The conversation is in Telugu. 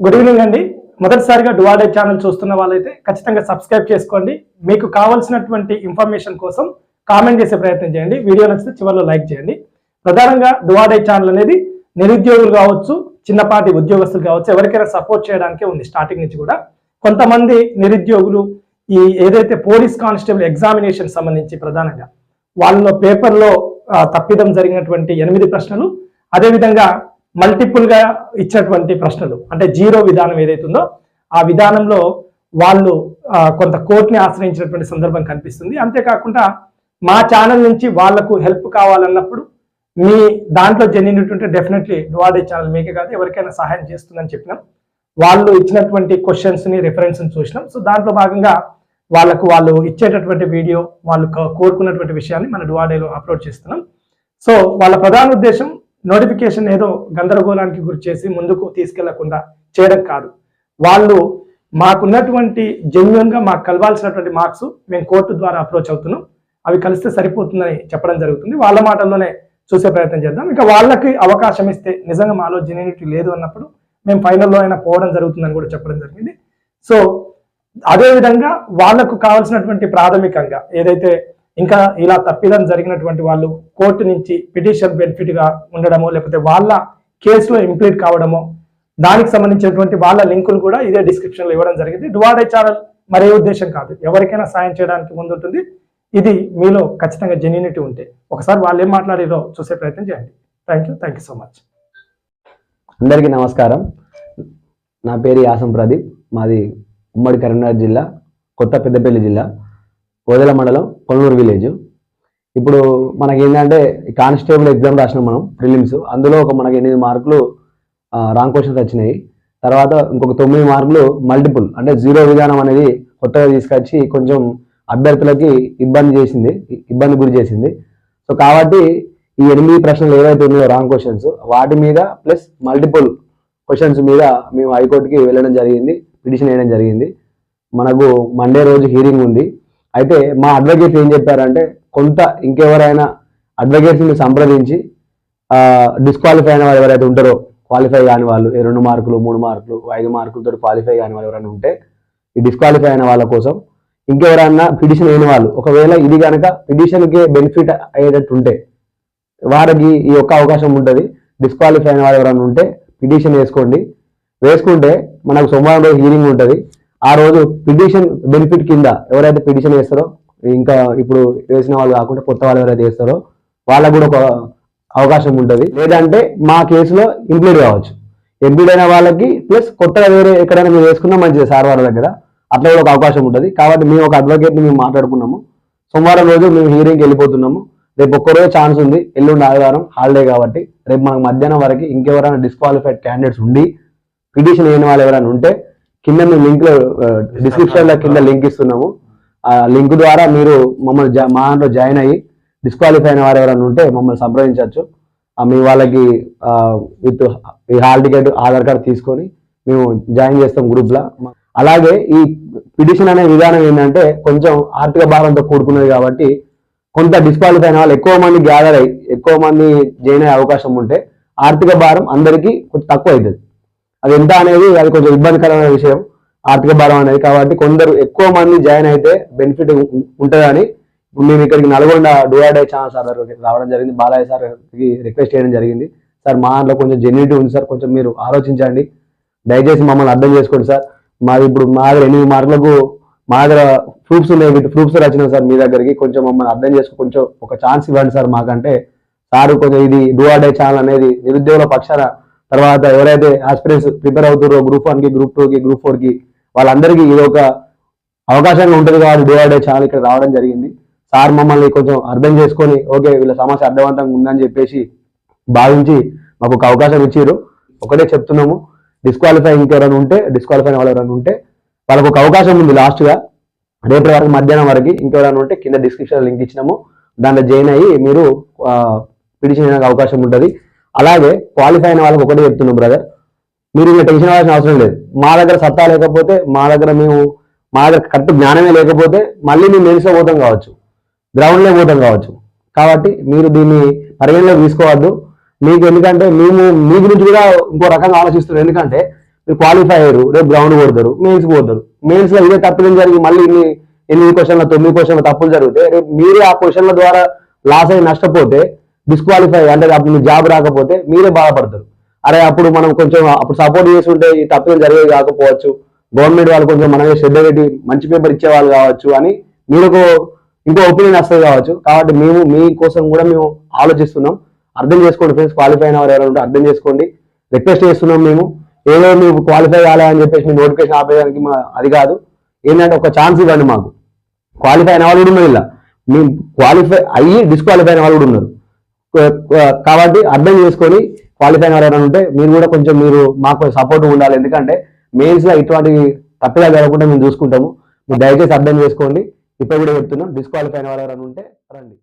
గుడ్ ఈవినింగ్ అండి. మొదటిసారిగా డువాడే ఛానల్ చూస్తున్న వాళ్ళైతే ఖచ్చితంగా సబ్స్క్రైబ్ చేసుకోండి. మీకు కావాల్సినటువంటి ఇన్ఫర్మేషన్ కోసం కామెంట్ చేసే ప్రయత్నం చేయండి. వీడియో నచ్చితే చివరిలో లైక్ చేయండి. ప్రధానంగా డువాడే ఛానల్ అనేది నిరుద్యోగులు కావచ్చు చిన్నపాటి ఉద్యోగస్తులు కావచ్చు ఎవరికైనా సపోర్ట్ చేయడానికే ఉంది స్టార్టింగ్ నుంచి కూడా. కొంతమంది నిరుద్యోగులు ఈ ఏదైతే పోలీస్ కానిస్టేబుల్ ఎగ్జామినేషన్ సంబంధించి ప్రధానంగా వాళ్ళలో పేపర్లో తప్పిదం జరిగినటువంటి ఎనిమిది ప్రశ్నలు. అదేవిధంగా మల్టిపుల్గా ఇచ్చినటువంటి ప్రశ్నలు. అంటే జీరో విధానం ఏదైతుందో ఆ విధానంలో వాళ్ళు కొంత కోర్టుని ఆశ్రయించినటువంటి సందర్భం కనిపిస్తుంది. అంతేకాకుండా మా ఛానల్ నుంచి వాళ్ళకు హెల్ప్ కావాలన్నప్పుడు మీ దాంట్లో జరిగినటువంటి ఉంటే డెఫినెట్లీ డువాడే ఛానల్ మీకే కాదు ఎవరికైనా సహాయం చేస్తుందని చెప్పినాం. వాళ్ళు ఇచ్చినటువంటి క్వశ్చన్స్ని రిఫరెన్స్ని చూసినాం. సో దాంట్లో భాగంగా వాళ్ళకు వాళ్ళు ఇచ్చేటటువంటి వీడియో వాళ్ళు కోరుకున్నటువంటి విషయాన్ని మన డువాడేలో అప్లోడ్ చేస్తున్నాం. సో వాళ్ళ ప్రధాన ఉద్దేశం నోటిఫికేషన్ ఏదో గందరగోళానికి గురి చేసి ముందుకు తీసుకెళ్ళకుండా చేయడం కాదు. వాళ్ళు మాకున్నటువంటి జెన్యున్గా మాకు కలవాల్సినటువంటి మార్క్స్ మేము కోర్టు ద్వారా అప్రోచ్ అవుతున్నాం. అవి కలిస్తే సరిపోతుందని చెప్పడం జరుగుతుంది. వాళ్ళ మాటల్లోనే చూసే ప్రయత్నం చేద్దాం. ఇంకా వాళ్ళకి అవకాశం ఇస్తే నిజంగా మాలో జెన్యునిటీ లేదు అన్నప్పుడు మేము ఫైనల్లో అయినా పోవడం జరుగుతుందని కూడా చెప్పడం జరిగింది. సో అదేవిధంగా వాళ్ళకు వాళ్ళకు కావాల్సినటువంటి ప్రాథమికంగా ఏదైతే ఇంకా ఇలా తప్పిదం జరిగినటువంటి వాళ్ళు కోర్టు నుంచి పిటిషన్ బెనిఫిట్గా ఉండడమో లేకపోతే వాళ్ళ కేసులో ఇంప్లీట్ కావడమో దానికి సంబంధించినటువంటి వాళ్ళ లింకులు కూడా ఇదే డిస్క్రిప్షన్లో ఇవ్వడం జరిగింది. డువాడే ఛానల్ మరే ఉద్దేశం కాదు. ఎవరికైనా సాయం చేయడానికి ముందుంటుంది. ఇది మీలో ఖచ్చితంగా జెన్యూనిటీ ఉంటే. ఒకసారి వాళ్ళు ఏం మాట్లాడారో చూసే ప్రయత్నం చేయండి. Thank you thank you so much అందరికీ నమస్కారం. నా పేరు యాసం ప్రదీప్. మాది ఉమ్మడి కరీంనగర్ జిల్లా కొత్త పెద్దపల్లి జిల్లా ఓదెల మండలం కొల్లూరు విలేజ్. ఇప్పుడు మనకి ఏంటంటే కానిస్టేబుల్ ఎగ్జామ్ రాసినాం మనం ప్రిలిమ్స్. అందులో ఒక మనకి ఎనిమిది మార్కులు రాంగ్ క్వశ్చన్స్ వచ్చినాయి. తర్వాత ఇంకొక తొమ్మిది మార్కులు మల్టిపుల్ అంటే జీరో విధానం అనేది కొత్తగా తీసుకొచ్చి కొంచెం అభ్యర్థులకి ఇబ్బంది చేసింది ఇబ్బంది గురి చేసింది. సో కాబట్టి ఈ ఎనిమిది ప్రశ్నలు ఏవైతే ఉన్నాయో రాంగ్ క్వశ్చన్స్ వాటి మీద ప్లస్ మల్టిపుల్ క్వశ్చన్స్ మీద మేము హైకోర్టుకి వెళ్ళడం జరిగింది పిటిషన్ వేయడం జరిగింది. మనకు మండే రోజు హీరింగ్ ఉంది. అయితే మా అడ్వకేట్ ఏం చెప్పారంటే కొంత ఇంకెవరైనా అడ్వకేట్స్ని సంప్రదించి డిస్క్వాలిఫై అయిన వాళ్ళు ఎవరైతే ఉంటారో క్వాలిఫై కాని వాళ్ళు ఈ రెండు మార్కులు మూడు మార్కులు ఐదు మార్కులతో క్వాలిఫై కాని వాళ్ళు ఎవరైనా ఉంటే ఈ డిస్క్వాలిఫై అయిన వాళ్ళ కోసం ఇంకెవరైనా పిటిషన్ అయిన వాళ్ళు ఒకవేళ ఇది కనుక పిటిషన్కి బెనిఫిట్ అయ్యేటట్టు ఉంటే వారికి ఈ యొక్క అవకాశం ఉంటుంది. డిస్క్వాలిఫై అయిన వాళ్ళు ఎవరైనా ఉంటే పిటిషన్ వేసుకోండి. వేసుకుంటే మనకు సోమవారం రోజు హీరింగ్ ఉంటుంది. ఆ రోజు పిటిషన్ బెనిఫిట్ కింద ఎవరైతే పిటిషన్ వేస్తారో ఇంకా ఇప్పుడు వేసిన వాళ్ళు కాకుండా కొత్త వాళ్ళు ఎవరైతే వేస్తారో వాళ్ళకు కూడా ఒక అవకాశం ఉంటుంది. లేదంటే మా కేసులో ఇంక్లూడ్ కావచ్చు. ఎంపీడ్ అయిన వాళ్ళకి ప్లస్ కొత్తగా వేరే ఎక్కడైనా మేము వేసుకున్నా మంచిది సార్ వాళ్ళ దగ్గర. అట్లా కూడా ఒక అవకాశం ఉంటుంది. కాబట్టి మేము ఒక అడ్వకేట్ని మేము మాట్లాడుకున్నాము. సోమవారం రోజు మేము హీరింగ్కి వెళ్ళిపోతున్నాము. రేపు ఒక్కరోజు ఛాన్స్ ఉంది. ఎల్లుండి ఆదివారం హాలిడే కాబట్టి రేపు మనకు మధ్యాహ్నం వరకు ఇంకెవరైనా డిస్క్వాలిఫైడ్ క్యాండిడేట్స్ ఉండి పిటిషన్ లేని వాళ్ళు ఎవరైనా ఉంటే కింద మేము లింక్ డిస్క్రిప్షన్లో కింద లింక్ ఇస్తున్నాము. ఆ లింక్ ద్వారా మీరు మమ్మల్ని జా- మా దాంట్లో జాయిన్ అయ్యి డిస్క్వాలిఫై అయిన వారు ఎవరైనా ఉంటే మమ్మల్ని సంప్రదించవచ్చు. మీ వాళ్ళకి విత్ ఈ హాల్ టికెట్ ఆధార్ కార్డ్ తీసుకొని మేము జాయిన్ చేస్తాం గ్రూప్లో. అలాగే ఈ పిటిషన్ అనే విధానం ఏంటంటే కొంచెం ఆర్థిక భారంతో కూడుకున్నది కాబట్టి కొంత డిస్క్వాలిఫై అయిన వాళ్ళు ఎక్కువ మంది గ్యాదర్ అయ్యి ఎక్కువ మంది జాయిన్ అయ్యే అవకాశం ఉంటే ఆర్థిక భారం అందరికీ కొంచెం తక్కువ అవుతుంది అది ఎంత అనేది అది కొంచెం ఇబ్బందికరమైన విషయం. ఆర్థిక భారం అనేది కాబట్టి కొందరు ఎక్కువ మంది జాయిన్ అయితే బెనిఫిట్ ఉంటుందని. ఇప్పుడు మేము ఇక్కడికి నల్గొండ డూఆర్డే ఛానల్ సార్ రావడం జరిగింది. బాలయ్య సార్ రిక్వెస్ట్ చేయడం జరిగింది. సార్ మా దాంట్లో కొంచెం జెన్యూటీ ఉంది సార్. కొంచెం మీరు ఆలోచించండి. దయచేసి మమ్మల్ని అర్థం చేసుకోండి సార్. మాది ఇప్పుడు మా దగ్గర ఎనిమిది మార్కులకు మా దగ్గర ప్రూఫ్స్ ఉన్నాయి. విత్ ప్రూఫ్స్ వచ్చినాయి సార్ మీ దగ్గరికి. కొంచెం మమ్మల్ని అర్థం చేసుకు కొంచెం ఒక ఛాన్స్ ఇవ్వండి సార్ మాకంటే. సార్ కొంచెం ఇది డూఆర్డే ఛానల్ అనేది నిరుద్యోగుల పక్షాన తర్వాత ఎవరైతే ఆస్పిరెంట్స్ ప్రిపేర్ అవుతారో గ్రూప్ వన్కి గ్రూప్ టూకి గ్రూప్ ఫోర్కి వాళ్ళందరికీ ఇది ఒక అవకాశంగా ఉంటుంది కాబట్టి డివైడ్ ఛానల్ ఇక్కడ రావడం జరిగింది. సార్ మమ్మల్ని కొంచెం అర్థం చేసుకొని ఓకే వీళ్ళ సమస్య అర్థవంతంగా ఉందని చెప్పేసి భావించి మాకు ఒక అవకాశం ఇచ్చారు. ఒకటే చెప్తున్నాము డిస్క్వాలిఫై ఇంకెవరైనా ఉంటే డిస్క్వాలిఫై వాళ్ళు ఎవరైనా ఉంటే వాళ్ళకు ఒక అవకాశం ఉంది లాస్ట్గా. రేపటి వరకు మధ్యాహ్నం వరకు ఇంకెవరైనా ఉంటే కింద డిస్క్రిప్షన్ లింక్ ఇచ్చినాము. దాంట్లో జాయిన్ అయ్యి మీరు పిటిషన్ అవకాశం ఉంటుంది. అలాగే క్వాలిఫై అయిన వాళ్ళకి ఒకటే చెప్తున్నాం బ్రదర్ మీరు ఇంకా టెన్షన్ అవ్వాల్సిన అవసరం లేదు. మా దగ్గర సత్తా లేకపోతే మా దగ్గర మేము మా దగ్గర కరెక్ట్ జ్ఞానమే లేకపోతే మళ్ళీ మేము మెరిసే పోతాం కావచ్చు. గ్రౌండ్లో పోతాం కావచ్చు. కాబట్టి మీరు దీన్ని పరిగణలోకి తీసుకోవద్దు. మీకు ఎందుకంటే మేము మీ గురించి కూడా ఇంకో రకంగా ఆలోచిస్తున్నారు ఎందుకంటే మీరు క్వాలిఫై అయ్యారు రేపు గ్రౌండ్ కొడతారు మెయిన్స్ పోతారు. మెయిన్స్లో ఇదే తప్పులు జరిగి మళ్ళీ ఇన్ని ఎనిమిది క్వశ్చన్ల తొమ్మిది క్వశ్చన్ల తప్పులు జరిగితే రేపు మీరే ఆ క్వశ్చన్ల ద్వారా లాస్ అయ్యి నష్టపోతే డిస్క్వాలిఫై అంటే అప్పుడు మీ జాబ్ రాకపోతే మీరే బాధపడతారు. అరే అప్పుడు మనం కొంచెం అప్పుడు సపోర్ట్ చేస్తుంటే ఈ తప్పులు జరిగేవి కాకపోవచ్చు. గవర్నమెంట్ వాళ్ళు కొంచెం మనమే శ్రద్ధ పెట్టి మంచి పేపర్ ఇచ్చేవాళ్ళు కావచ్చు అని మీరు ఇంకో ఒపీనియన్ వస్తుంది కావచ్చు. కాబట్టి మేము మీ కోసం కూడా మేము ఆలోచిస్తున్నాం. అర్థం చేసుకోండి ఫ్రెండ్స్ క్వాలిఫై అయిన వారు ఎవరైనా ఉంటే అర్థం చేసుకోండి. రిక్వెస్ట్ చేస్తున్నాం మేము. ఏదో మీకు క్వాలిఫై కాలేదని చెప్పేసి మీ నోటిఫికేషన్ ఆపేయడానికి మా అది కాదు. ఏంటంటే ఒక ఛాన్స్ ఇవ్వండి మాకు. క్వాలిఫై అయిన వాళ్ళు కూడా ఉన్నారు ఇలా. మేము క్వాలిఫై అయ్యి డిస్క్వాలిఫై అయిన వాళ్ళు కూడా ఉన్నారు. కాబట్టి అర్థం చేసుకొని క్వాలిఫైన్ ఎవరైనా ఉంటే మీరు కూడా కొంచెం మీరు మాకు సపోర్ట్ ఉండాలి. ఎందుకంటే మెయిన్స్లో ఇటువంటి తప్పుగా జరగకుండా మేము చూసుకుంటాము. మీరు దయచేసి అర్థం చేసుకోండి. ఇప్పుడు కూడా చెప్తున్నాం డిస్క్వాలిఫైన్ వాళ్ళు ఎవరైనా ఉంటే రండి.